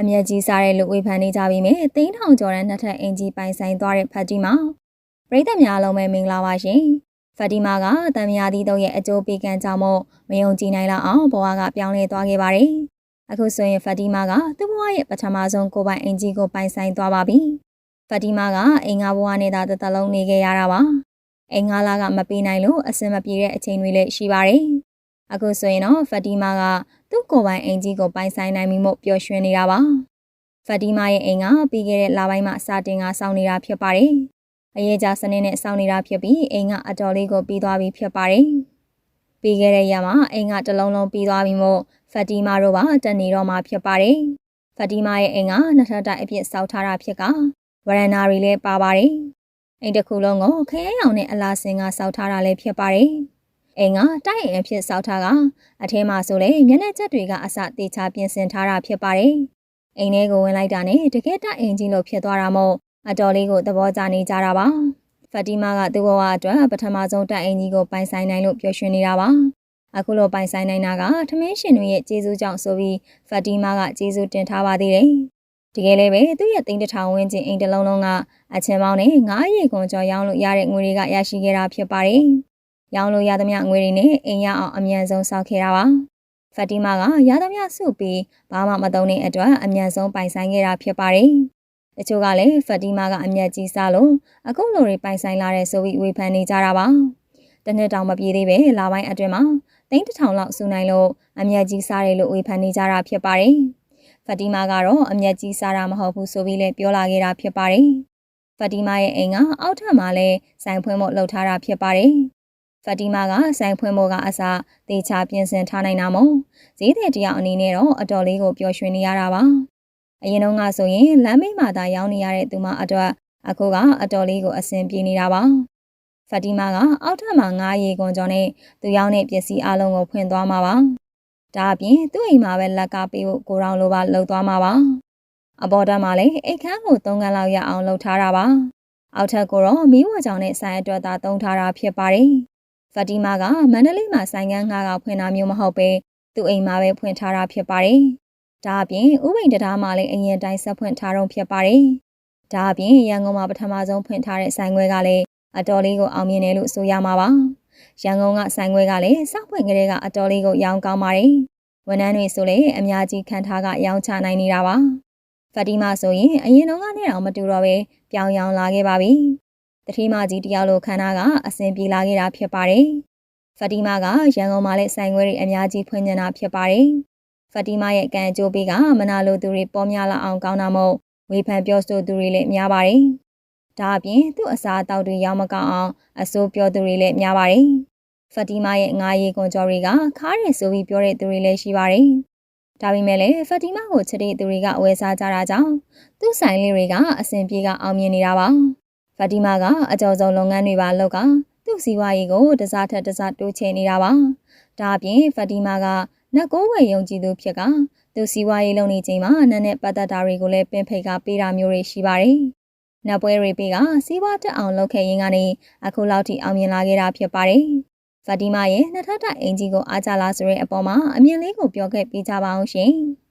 အမျက်ကြီးစားတဲ့လူဝေဖန်နေကြပြီမဲ့သိန်းထောင်ကျော်တဲ့နှစ်ထပ်အင်ကြီးပိုင်ဆိုင်သွားတဲ့ဖတ်တီမာပရိသတ်များလုံးပဲမင်္ဂလာပါရှင်ဖတ်တီမာကတန်မြာသီးတို့ရဲ့အကျိုးပေးကံကြောင့်မို့မယုံကြည်နိုင်လောက်အောင်ဘဝကပြောင်းလဲသွားခဲ့ပါတယ်အခုဆိုရင်ဖတ်တီမာကသူ့ဘဝရဲ့ပထမဆုံးကိုပိုင်အင်ကြီးကိုပိုင်ဆိုင်သွားပါပြီဖတ်တီမာကအင်္ဂါဘဝနဲ့သာတစ်သက်လုံးနေခဲ့ရတာပါအင်္ဂါလာကမပေးနိုင်လို့အစင်မပြေတဲ့အချိန်တွေလည်းရှိပါတယ် အခုဆိုရင်တော့ဖတ်တီမာကသူ့ကိုယ်ပိုင်အင်ကြီးကိုပိုင်ဆိုင်နိုင်ပြီမို့ပျော်ရွှင်နေတာပါဖတ်တီမာရဲ့အိမ်ကပြီးခဲ့တဲ့လပိုင်းမှာစတင်ကစောင့်နေတာဖြစ်ပါတယ်အရေးကြစနစ်နဲ့စောင့်နေတာဖြစ်ပြီးအိမ်ကအတော်လေးကိုပြီးသွားပြီဖြစ်ပါတယ်ပြီးခဲ့တဲ့ရက်မှာအိမ်ကတလုံးလုံးပြီးသွားပြီမို့ဖတ်တီမာတို့ပါတက်နေတော့မှဖြစ်ပါတယ်ဖတ်တီမာရဲ့အိမ်ကနှစ်ထပ်တိုက်အပြည့်စောက်ထားတာဖြစ်ကဝရန်နာတွေလည်းပါပါတယ်အိမ်တစ်ခုလုံးကိုခရဲရောင်နဲ့အလားစင်ကစောက်ထားတာလည်းဖြစ်ပါတယ် အိမ်ကတိုက်အိမ်အဖြစ်စောက်ထားကအထဲမှာဆိုလေမျက်နှာချက်တွေကအစတေချာပြင်ဆင်ထားတာဖြစ်ပါတယ်။အိမ်ထဲကိုဝင်လိုက်တာနဲ့တကယ်တိုက်အိမ်ကြီးလို့ဖြစ်သွားတာမို့အတော်လေးကိုသဘောကျနေကြတာပါ။ဖတ်တီမာကသူ့ဘဝအတွက်ပထမဆုံးတိုက်အိမ်ကြီးကိုပိုင်ဆိုင်နိုင်လို့ပျော်ရွှင်နေတာပါ။အခုလိုပိုင်ဆိုင်နိုင်တာကထမင်းရှင်တွေရဲ့ကျေးဇူးကြောင့်ဆိုပြီးဖတ်တီမာကကျေးဇူးတင်ထားပါသေးတယ်။တကယ်လည်းပဲသူ့ရဲ့သိန်းတစ်ထောင်ဝန်းကျင်အိမ်တစ်လုံးလုံးကအချင်ပေါင်းနဲ့ငါးရေခွန်ကျော်ရောင်းလို့ရတဲ့ငွေတွေကရရှိခဲ့တာဖြစ်ပါတယ်။ ရောင်းလို့ရသမျှငွေတွေနဲ့အိမ်ရအောင်အမြန်ဆုံးစောက်ခဲ့တာပါဖတ်တီမာကရသမျှစုပြီးဘာမှမသုံးတဲ့အတွက်အမြန်ဆုံးပိုင်ဆိုင်ခဲ့တာဖြစ်ပါတယ်တချို့ကလည်းဖတ်တီမာကအမျက်ကြီးစားလို့အခုလိုတွေပိုင်ဆိုင်လာတဲ့ဆိုပြီးဝေဖန်နေကြတာပါတနှစ်တောင်မပြေသေးပဲလာပိုင်းအတွင်းမှာသိန်းတစ်ထောင်လောက်စုနိုင်လို့အမျက်ကြီးစားတယ်လို့ဝေဖန်နေကြတာဖြစ်ပါတယ်ဖတ်တီမာကတော့အမျက်ကြီးစားတာမဟုတ်ဘူးဆိုပြီးလည်းပြောလာခဲ့တာဖြစ်ပါတယ်ဖတ်တီမာရဲ့အိမ်ကအောက်ထပ်မှာလည်းဆိုင်ဖွင့်ဖို့လှုပ်ထားတာဖြစ်ပါတယ် ဖတ်တီမာကဆိုင်ဖွင့်ဖို့ကအစားတေချာပြင်ဆင်ထားနိုင်တာမို့ဈေးတဲ့တယောက်အနေနဲ့တော့အတော်လေးကိုပျော်ရွှင်နေရတာပါအရင်တော့ကဆိုရင်လမ်းမိတ်မှာသာရောင်းနေရတဲ့သူမအတွက်အခုကအတော်လေးကိုအဆင်ပြေနေတာပါဖတ်တီမာကအောက်ထပ်မှာငားရေကွန်ကျော်နဲ့သူရောင်းတဲ့ပစ္စည်းအလုံးကိုဖွင့်သွားမှာပါဒါအပြင်သူ့အိမ်မှာပဲလက်ကပေးဖို့ကိုရောင်လိုပါလှုပ်သွားမှာပါအပေါ်တက်မှာလည်းအိတ်ခမ်းကို၃ခန်းလောက်ရအောင်လှုပ်ထားတာပါအောက်ထပ်ကိုတော့မီးဝကြောင်နဲ့ဆိုင်အတွက်သာသုံးထားတာဖြစ်ပါတယ် ဖတ်တီမာကမန္တလေးမှာဆိုင်ကန်းငှားကဖွင့်တာမျိုးမဟုတ်ပဲသူ့အိမ်မှာပဲဖွင့်ထားတာဖြစ်ပါတယ်။ဒါအပြင်ဥပိန်တရားမှာလည်းအရင်တိုင်းဆက်ဖွင့်ထားတော့ဖြစ်ပါတယ်။ဒါအပြင်ရန်ကုန်မှာပထမဆုံးဖွင့်ထားတဲ့ဆိုင်ခွဲကလည်းအတော်လေးကိုအောင်မြင်တယ်လို့ဆိုရမှာပါ။ရန်ကုန်ကဆိုင်ခွဲကလည်းစောက်ဖွင့်ကလေးကအတော်လေးကိုရောင်းကောင်းပါတယ်။ဝန်ထမ်းတွေဆိုလည်းအများကြီးခံထားကရောင်းချနိုင်နေတာပါ။ဖတ်တီမာဆိုရင်အရင်တုန်းကနဲ့တော့မတူတော့ပဲပြောင်းရောင်းလာခဲ့ပါပြီ တတိမကြီးတယောက်လိုခန္ဓာကအဆင်ပြေလာခဲ့တာဖြစ်ပါတယ်။ဖတီမာကရန်ကုန်မှာလည်းဆိုင်ခွဲတွေအများကြီးဖွင့်နေတာဖြစ်ပါတယ်။ဖတီမာရဲ့ကံအကျိုးပေးကမနာလိုသူတွေပေါ်များလာအောင်ကောင်းတာမို့ဝေဖန်ပြောဆိုသူတွေလည်းများပါတယ်။ဒါအပြင်သူ့အစားအသောက်တွေရောင်းမကောင်းအောင်အဆိုးပြောသူတွေလည်းများပါတယ်။ဖတီမာရဲ့ငါးရီကွန်ကျော်တွေကခါးရည်ဆိုပြီးပြောတဲ့သူတွေလည်းရှိပါတယ်။ဒါပေမဲ့လည်းဖတီမာကိုချစ်တဲ့သူတွေကဝယ်စားကြတာကြောင့်သူ့ဆိုင်လေးတွေကအဆင်ပြေကအောင်မြင်နေတာပါ။ ဖာတီမာကအကြော်စုံလုပ်ငန်းတွေပါလုပ်ကသူ့စီဝါရေးကိုတစားထက်တစားတိုးချဲ့နေတာပါဒါအပြင်ဖာတီမာကနတ်ကိုးဝယ်ယုံကြည်သူဖြစ်ကသူစီဝါရေးလုပ်နေချိန်မှာနတ်နဲ့ပတ်သက်တာတွေကိုလည်းပင်ဖိတ်ကပေးတာမျိုးတွေရှိပါတယ်နတ်ပွဲတွေပေးကစီးပွားတက်အောင်လုပ်ခဲ့ရင်ကနေအခုလောက်ထိအောင်မြင်လာခဲ့တာဖြစ်ပါတယ်ဖာတီမာရဲ့နှစ်ထပ်တိုင်အင်ဂျီကိုအားကြလားဆိုတဲ့အပေါ်မှာအမြင်လေးကိုပြောခဲ့ပေးကြပါအောင်ရှင်။